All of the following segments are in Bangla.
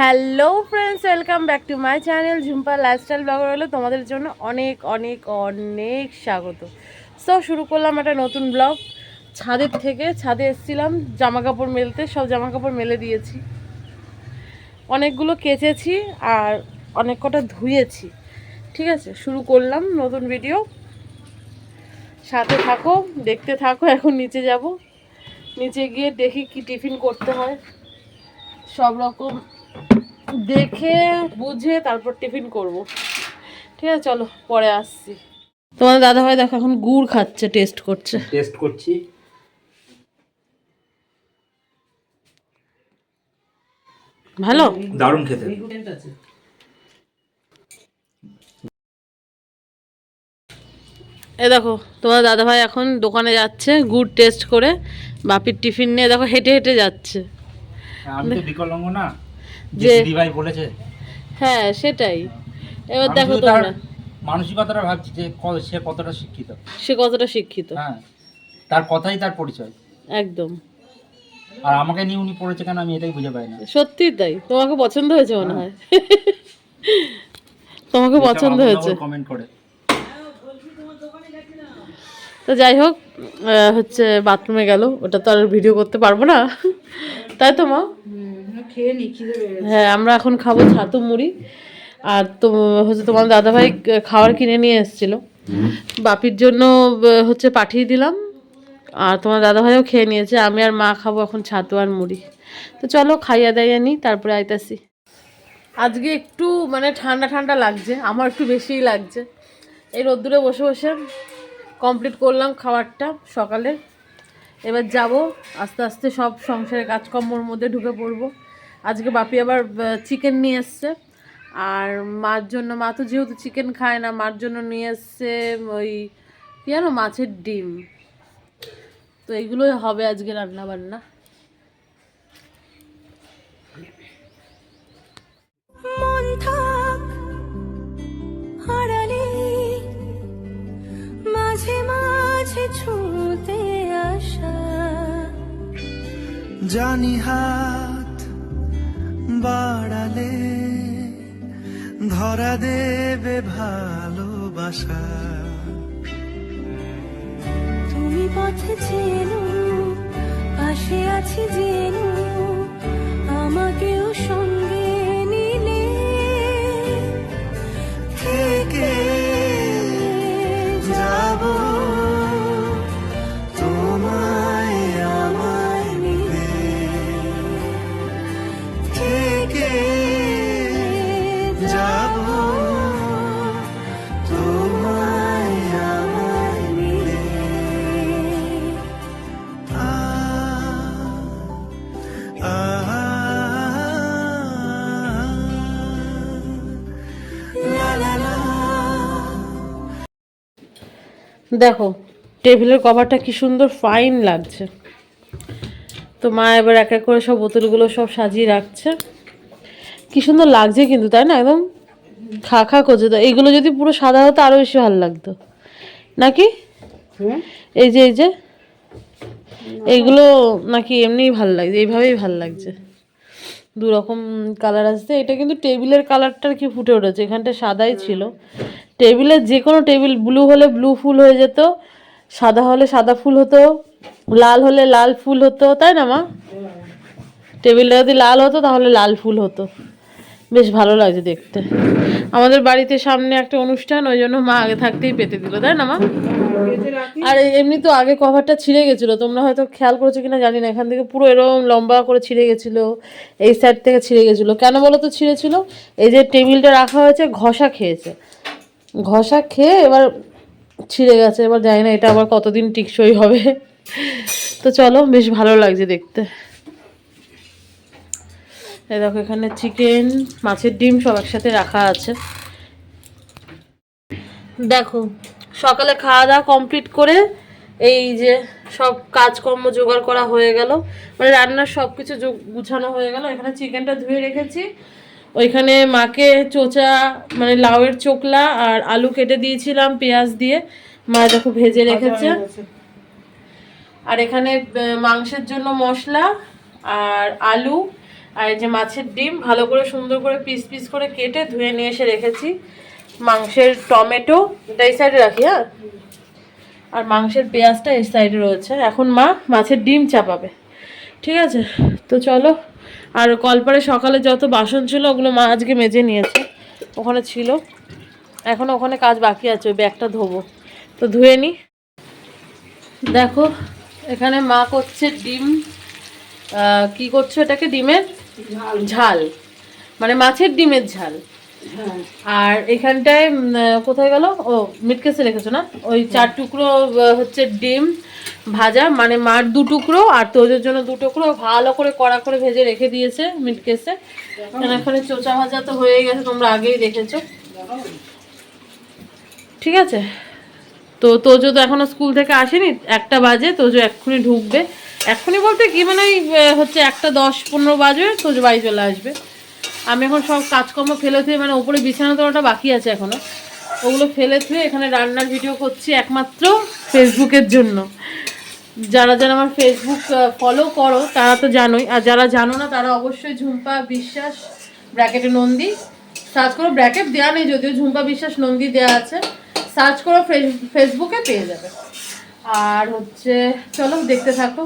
Hello friends welcome back to my channel Jhumpa lifestyle blogger হলো। তোমাদের জন্য অনেক অনেক অনেক স্বাগত। সো শুরু করলাম একটা নতুন ব্লগ ছাদের থেকে ছাদে এসেছিলাম জামা কাপড় মেলতে, সব জামা কাপড় মেলে দিয়েছি। অনেকগুলো কেচেছি আর অনেক কটা ধুয়েছি। ঠিক আছে, শুরু করলাম নতুন ভিডিও সাথে থাকো, দেখতে থাকো, এখন নিচে যাব। নিচে গিয়ে দেখি কি টিফিন করতে হয়। সব রকম দেখে বুঝে তারপর টিফিন করব। ঠিক আছে চলো পরে আসছি। তোমার দাদা ভাই দেখো এখন গুড় খাচ্ছে টেস্ট করছে। টেস্ট করছি। ভালো? দারুণ খেতে। এ দেখো তোমার দাদা ভাই এখন দোকানে যাচ্ছে গুড় টেস্ট করে বাপির টিফিন নিয়ে দেখো হেঁটে হেঁটে যাচ্ছে। আমি তো বিকলাঙ্গ না। যে ভাই বলেছে। হ্যাঁ সেটাই। এবার দেখো তোমরা। মানসিকতাটা ভাবছি যে সে কতটা শিক্ষিত। সে কতটা শিক্ষিত। হ্যাঁ তার কথাই তার পরিচয়। একদম। আর আমাকে নিয়ে উনি পড়েছে কেন আমি এটাই বুঝে পাই না। সত্যি তাই। তোমাকে পছন্দ হয়েছে মনে হয়। তোমাকে পছন্দ হয়েছে। কমেন্ট করে। তো যাই হোক হচ্ছে বাথরুমে গেল। ওটা তো আর ভিডিও করতে পারব না। তাই তো মা? হ্যাঁ আমরা এখন খাব ছাতু মুড়ি। আর তো হচ্ছে তোমার দাদাভাই খাবার কিনে নিয়ে এসেছিল। বাপির জন্য হচ্ছে পাঠিয়ে দিলাম। আর তোমার দাদাভাইও খেয়ে নিয়েছে আমি আর মা খাব এখন ছাতু আর মুড়ি। তো চলো খাইয়া দাইয়া নিই তারপরে আইতাসি আজকে একটু মানে ঠান্ডা ঠান্ডা লাগছে আমার একটু বেশিই লাগছে। এই রোদ্দুরে বসে বসে কমপ্লিট করলাম খাবারটা সকালে। এবার যাব, আস্তে আস্তে সব সংসারের কাজকর্মর মধ্যে ঢুকে পড়ব। আজকে বাপি আবার চিকেন নিয়ে এসছে। আর মার জন্য, মা তো যেহেতু চিকেন খায় না, মার জন্য নিয়ে এসছে ওই, কি জানো, মাছের ডিম। তো এগুলোই হবে আজকে রান্না বান্না মাঝে মাঝে ছুঁতে জানি হাত বাড়ালে ধরা দেবে ভালোবাসা। তুমি পথে চেনো, পাশে আছি জেনো, আমাকেও সঙ্গে নিলে। থেকে দেখো টেবিলের কভারটা কি সুন্দর ফাইন লাগছে। তো মা এবার এক এক করে সব বোতলগুলো সব সাজিয়ে রাখছে। কি সুন্দর লাগছে কিন্তু তাই না? একদম খা খা করছে। তো এইগুলো যদি পুরো সাদা হতো আরও বেশি ভালো লাগতো। নাকি? এই যে এই যে। এইগুলো নাকি এমনিই ভালো লাগছে এইভাবেই ভালো লাগছে। দু রকম কালার আসছে। এটা কিন্তু টেবিলের কালারটার কি ফুটে উঠেছে এখানটা সাদাই ছিল। টেবিলের যে কোনো টেবিল, ব্লু হলে ব্লু ফুল হয়ে যেত, সাদা হলে সাদা ফুল হতো, লাল হলে লাল ফুল হতো, তাই না মা? টেবিলটা যদি লাল হতো তাহলে লাল ফুল হতো। বেশ ভালো লাগছে দেখতে। আমাদের বাড়িতে সামনে একটা অনুষ্ঠান, ওই জন্য মা আগে থাকতেই পেতে দিল, তাই না মা? আর এমনি তো আগে কভারটা ছিঁড়ে গেছিল, তোমরা হয়তো খেয়াল করেছ কিনা জানি না, এখান থেকে পুরো এরকম লম্বা করে ছিঁড়ে গেছিল, এই সাইড থেকে ছিঁড়ে গেছিল। কেন বলো তো ছিঁড়েছিল? এই যে টেবিলটা রাখা হয়েছে, ঘষা খেয়েছে। ঘষা খেয়ে এবার ছিঁড়ে গেছে, এবার জানি না এটা আবার কতদিন টিকসই হবে। তো চলো, বেশ ভালো লাগছে দেখতে। দেখো, এখানে চিকেন, মাছের ডিম সব একসাথে রাখা আছে। দেখো, সকালে খাওয়া দাওয়া কমপ্লিট করে এই যে সব কাজকর্ম জোগাড় করা হয়ে গেল। মানে রান্নার সব কিছু গুছানো হয়ে গেল। এখানে চিকেনটা ধুয়ে রেখেছি। ওইখানে মাকে চোচা মানে লাউয়ের চোকলা আর আলু কেটে দিয়েছিলাম পেঁয়াজ দিয়ে। মা দেখো ভেজে রেখেছে। আর এখানে মাংসের জন্য মশলা আর আলু আর এই যে মাছের ডিম ভালো করে সুন্দর করে পিস পিস করে কেটে ধুয়ে নিয়ে এসে রেখেছি। মাংসের টমেটো এটা এই সাইডে রাখি হ্যাঁ? আর মাংসের পেঁয়াজটা এই সাইডে রয়েছে। এখন মা মাছের ডিম চাপাবে। ঠিক আছে? তো চলো। আর কলপারে সকালে যত বাসন ছিল ওগুলো মা আজকে মেজে নিয়েছে। ওখানে ছিল। এখন ওখানে কাজ বাকি আছে ওই ব্যাগটা ধোবো। তো ধুয়ে নি। দেখো এখানে মা করছে ডিম। কি করছ এটাকে ডিমের? ঝাল। মানে মাছের ডিমের ঝাল। আর এখানটায় কোথায় গেল? ও, মিটকেসে রেখেছো না? ওই চার টুকরো হচ্ছে ডিম ভাজা মানে মার দু টুকরো আর তোদের জন্য দু টুকরো, ভালো করে কড়া করে ভেজে রেখে দিয়েছে মিটকেসে। এখানে চোচা ভাজা তো হয়ে গেছে, তোমরা আগেই দেখেছ। ঠিক আছে? তো তোজো তো এখনও স্কুল থেকে আসেনি, একটা বাজে, তোজো এক্ষুনি ঢুকবে। এক্ষুনি বলতে কি মানে হচ্ছে একটা দশ পনেরো বাজবে তোজো বাড়ি চলে আসবে। আমি এখন সব কাজকর্ম ফেলে থুয়ে মানে ওপরে বিছানা তোলাটা বাকি আছে এখনও। ওগুলো ফেলে থুয়ে এখানে রান্নার ভিডিও করছি একমাত্র ফেসবুকের জন্য। যারা যারা আমার ফেসবুক ফলো করো, তারা তো জানোই। আর যারা জানো না, তারা অবশ্যই ঝুম্পা বিশ্বাস ব্র্যাকেটে নন্দী সার্চ করো ব্র্যাকেট দেওয়া নেই যদিও, ঝুম্পা বিশ্বাস নন্দী দেওয়া আছে। সার্চ করো ফেসবুকে পেয়ে যাবে। আর হচ্ছে, চলো দেখতে থাকো।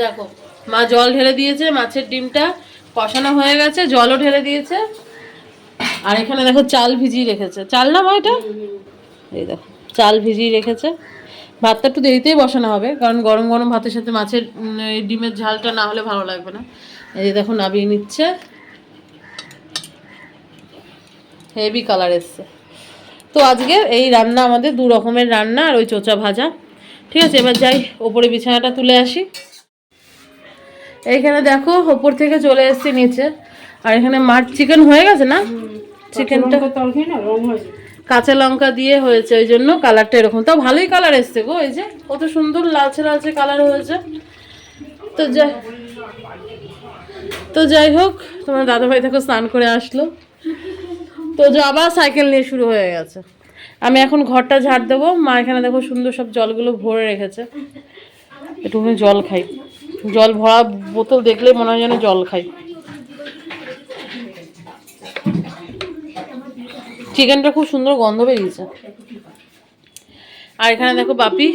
দেখো, মা জল ঢেলে দিয়েছে, মাছের ডিমটা। কষানো হয়ে গেছে, জলও ঢেলে দিয়েছে। আর এখানে দেখো চাল ভিজিয়ে রেখেছে। চাল না এটা? এই দেখো, চাল ভিজিয়ে রেখেছে। ভাতটা একটু দেরিতেই বসানো হবে, কারণ গরম গরম ভাতের সাথে মাছের ডিমের ঝালটা না হলে ভালো লাগবে না। এই দেখো নাবিয়ে নিচ্ছে। হেভি কালার এসছে। তো আজকে এই রান্না আমাদের দু রকমের রান্না আর ওই চোচা ভাজা। ঠিক আছে, এবার যাই, ওপরে বিছানাটা তুলে আসি। এইখানে দেখো, ওপর থেকে চলে এসেছি নিচে। আর এখানে মাছ চিকেন হয়ে গেছে না? চিকেনটা কাঁচা লঙ্কা দিয়ে হয়েছে, ওই জন্য কালারটা এরকম। তাও ভালোই কালার এসছে গো, এই যে কত সুন্দর লালচে লালচে কালার হয়েছে। তো যাই তো যাই হোক, তোমার দাদাভাই দেখো স্নান করে আসলো। তো আবার সাইকেল নিয়ে শুরু হয়ে গেছে। আমি এখন ঘরটা ঝাড় দেবো। মা এখানে দেখো সুন্দর সব জলগুলো ভরে রেখেছে। একটুখানি জল খাই। জল ভরা বোতল দেখলেই মনে হয় যেন জল খাই। চিকেনটা খুব সুন্দর গন্ধ বেরিয়েছে। আর এখানে দেখো বাপি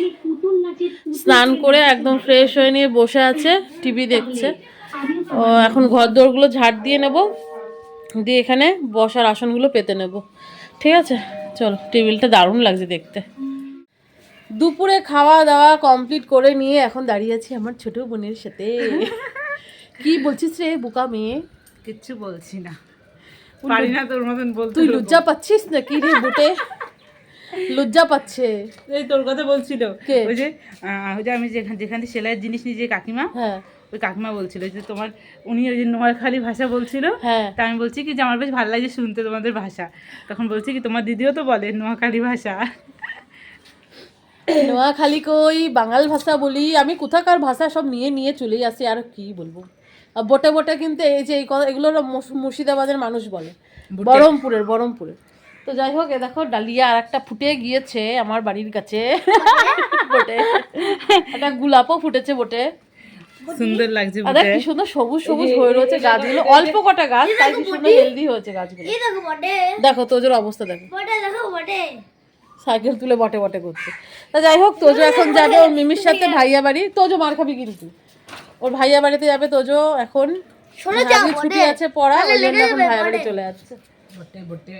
স্নান করে একদম ফ্রেশ হয়ে নিয়ে বসে আছে টিভি দেখছে। এখন ঘর দোরগুলো ঝাড় দিয়ে নেব, দিয়ে এখানে বসার আসনগুলো পেতে নেব। ঠিক আছে? চলো, টেবিলটা দারুণ লাগছে দেখতে। দুপুরে খাওয়া দাওয়া কমপ্লিট করে নিয়ে এখন দাঁড়িয়ে আছি আমার ছোট বোনের সাথে। কি বলছিস রে বুকা মেয়ে? কিচ্ছু বলছি না। পারি না তোর মতন বলতে তুই লজ্জা পাচ্ছিস না কি রে বুটে? লজ্জা পাচ্ছে। এই তোর কথা বলছিল? ওই যে ওই যে আমি যেখান যেখান সেলাইয়ের জিনিস নিয়ে যে কাকিমা হ্যাঁ। ওই কাকিমা বলছিল যে তোমার উনি ওই যে নোয়াখালী ভাষা বলছিল হ্যাঁ। তা আমি বলছি কি যে আমার বেশ ভালো লাগে শুনতে তোমাদের ভাষা। তখন বলছি কি তোমার দিদিও তো বলে নোয়াখালী ভাষা। নোয়াখালী কই বাঙাল ভাষা বলি আমি কোথাকার ভাষা সব নিয়ে নিয়ে চলে আসি আর কি বলব? আর বটে বটে কিন্তু এই যে এই কথা এগুলো মুর্শিদাবাদের মানুষ বলে। বহরমপুরের বহরমপুরের তো যাই হোক এ দেখো ডালিয়া আর একটা ফুটে গিয়েছে আমার বাড়ির কাছে। বটে। একটা গোলাপও ফুটেছে বটে। সুন্দর লাগছে আর দেখ কি সুন্দর সবুজ সবুজ হয়ে রয়েছে গাছগুলো। অল্প কটা গাছ তাই কি সুন্দর হেলদি হয়েছে গাছগুলো। দেখো বটে। দেখো তোজোর অবস্থা দেখো। বটে দেখো বটে। সাইকেল তুলে বটে বটে করছে। তা যাই হোক তোজো এখন যাবে ওর মিমির সাথে ভাইয়া বাড়ি। তোজো মার খাবি কিন্তু। ওর ভাইয়া বাড়িতে যাবে তোজো এখন। যাও, ছুটি আছে পড়া ওই জন্য এখন ভাইয়া বাড়ি চলে যাচ্ছে। বটে বটে।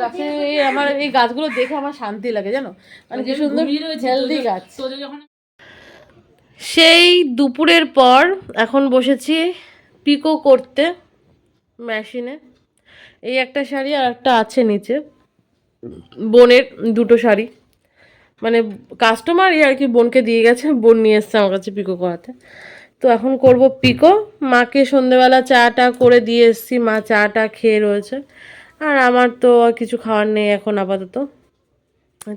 গাছে এই আমার এই গাছগুলো দেখে আমার শান্তি লাগে জানো? মানে কি সুন্দর হেলদি গাছ। সেই দুপুরের পর এখন বসেছি পিকো করতে মেশিনে। এই একটা শাড়ি আর একটা আছে নিচে। বোনের দুটো শাড়ি। মানে কাস্টমারই আর কি বোনকে দিয়ে গেছে, বোন নিয়ে এসছে আমার কাছে পিকো করাতে। তো এখন করব পিকো মাকে সন্ধেবেলা চাটা করে দিয়ে এসছি, মা চাটা খেয়ে রয়েছে। আর আমার তো কিছু খাওয়ার নেই এখন আপাতত।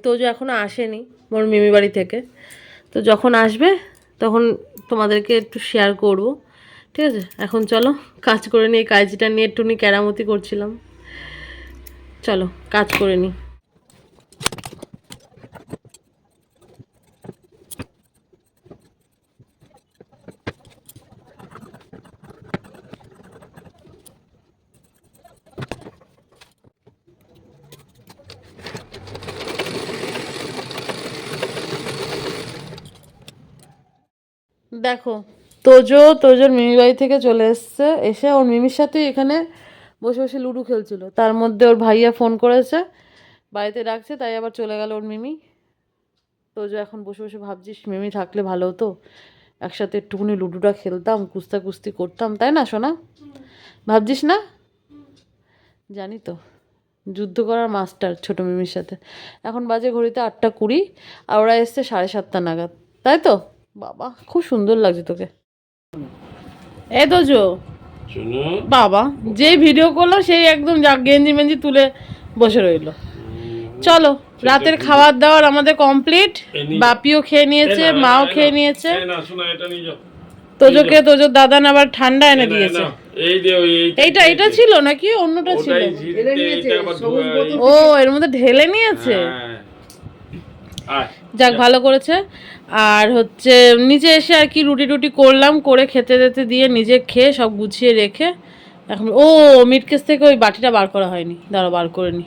তো যে এখনও আসেনি মোর মিমি বাড়ি থেকে। তো যখন আসবে তখন তোমাদেরকে একটু শেয়ার করব। ঠিক আছে? এখন চলো, কাজ করে নিয়ে, কাজটা নিয়ে একটুনি কেরামতি করছিলাম। চলো, কাজ করে নি। দেখো, তোজো, তোজোর মিমি বাড়ি থেকে চলে এসছে। এসে ওর মিমির সাথে এখানে বসে বসে লুডো খেলছিল। তার মধ্যে ওর ভাইয়া ফোন করেছে, বাড়িতে ডাকছে, তাই আবার চলে গেল ওর মিমি। তো যে এখন বসে বসে ভাবছিস মিমি থাকলে ভালো হতো। একসাথে একটুখানি লুডোটা খেলতাম কুস্তা কুস্তি করতাম, তাই না সোনা? ভাবছিস না? জানি তো। যুদ্ধ করার মাস্টার ছোট মিমির সাথে। এখন বাজে ঘড়িতে আটটা কুড়ি, আর ওরা এসছে সাড়ে সাতটা নাগাদ। তাই তো? বাবা, খুব সুন্দর লাগছে তোকে। এ তো জো বাবা যে ভিডিও করল সেই একদম গেঞ্জি মেঞ্জি তুলে বসে রইল। চলো রাতের খাবার দাবার আমাদের কমপ্লিট বাপিও খেয়ে নিয়েছে মাও খেয়ে নিয়েছে। তোজোকে তোজোর দাদান আবার ঠান্ডা এনে দিয়েছে। এইটা এটা ছিল নাকি? অন্যটা ছিল। ও এর মধ্যে ঢেলে নিয়েছে? হ্যাঁ। যাক ভালো করেছে। আর হচ্ছে নিচে এসে আর কি রুটি টুটি করলাম, করে খেতে যেতে দিয়ে নিজে খেয়ে সব গুছিয়ে রেখে এখন ও মিটকেস থেকে ওই বাটিটা বার করা হয়নি। দাঁড়ো বার করে নি।